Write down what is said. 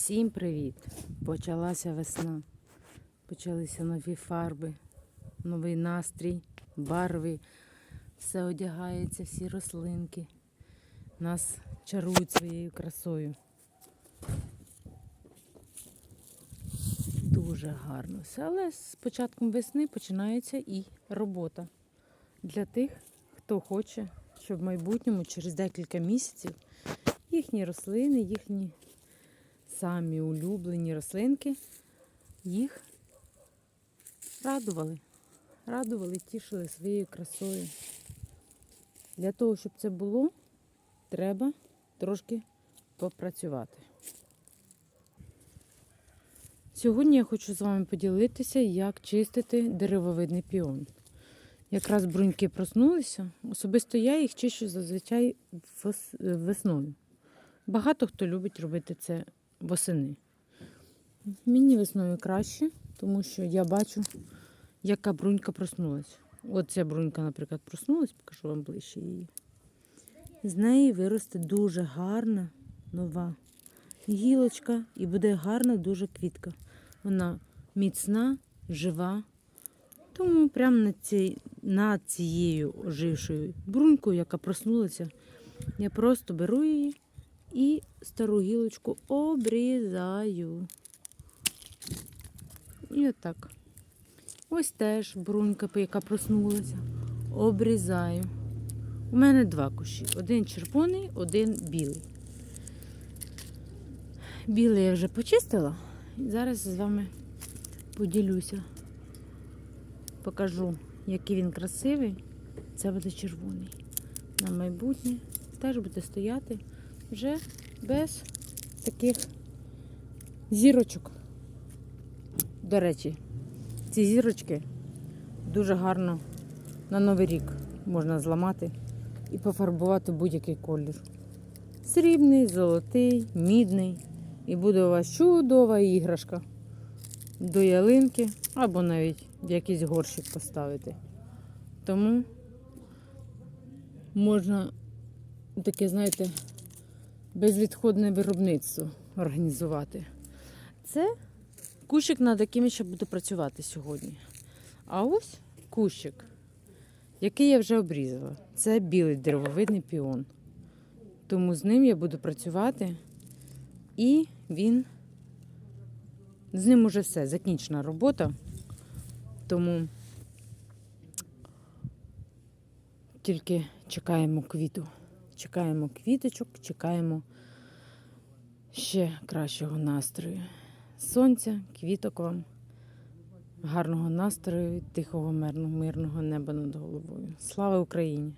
Всім привіт! Почалася весна. Почалися нові фарби, новий настрій, барви. Все одягається, всі рослинки. Нас чарують своєю красою. Дуже гарно все. Але з початком весни починається і робота для тих, хто хоче, щоб в майбутньому, через декілька місяців, їхні рослини, їхні самі улюблені рослинки їх радували. Радували, тішили своєю красою. Для того, щоб це було, треба трошки попрацювати. Сьогодні я хочу з вами поділитися, як чистити деревовидний піон. Якраз бруньки проснулися. Особисто я їх чищу зазвичай весною. Багато хто любить робити це восени. Мені весною краще, тому що я бачу, яка брунька проснулась. От ця брунька, наприклад, проснулась, покажу вам ближче її. З неї виросте дуже гарна нова гілочка і буде гарна дуже квітка. Вона міцна, жива. Тому прямо над, цій, над цією ожившою брунькою, яка проснулася, я просто беру її і стару гілочку обрізаю. І отак. Ось теж брунька, яка проснулася. Обрізаю. У мене два кущі. Один червоний, один білий. Білий я вже почистила. І зараз з вами поділюся. Покажу, який він красивий. Це буде червоний. На майбутнє теж буде стояти вже без таких зірочок. До речі, ці зірочки дуже гарно на Новий рік можна зламати і пофарбувати будь-який колір. Срібний, золотий, мідний. І буде у вас чудова іграшка до ялинки або навіть в якийсь горщик поставити. Тому можна таке, знаєте, безвідходне виробництво організувати. Це кущик, над яким я ще буду працювати сьогодні. А ось кущик, який я вже обрізала. Це білий деревовидний піон. Тому з ним я буду працювати, і він з ним уже все, закінчена робота. Тому тільки чекаємо квіту. Чекаємо квіточок, чекаємо ще кращого настрою. Сонця, квіток вам, гарного настрою, тихого мирного, неба над головою. Слава Україні!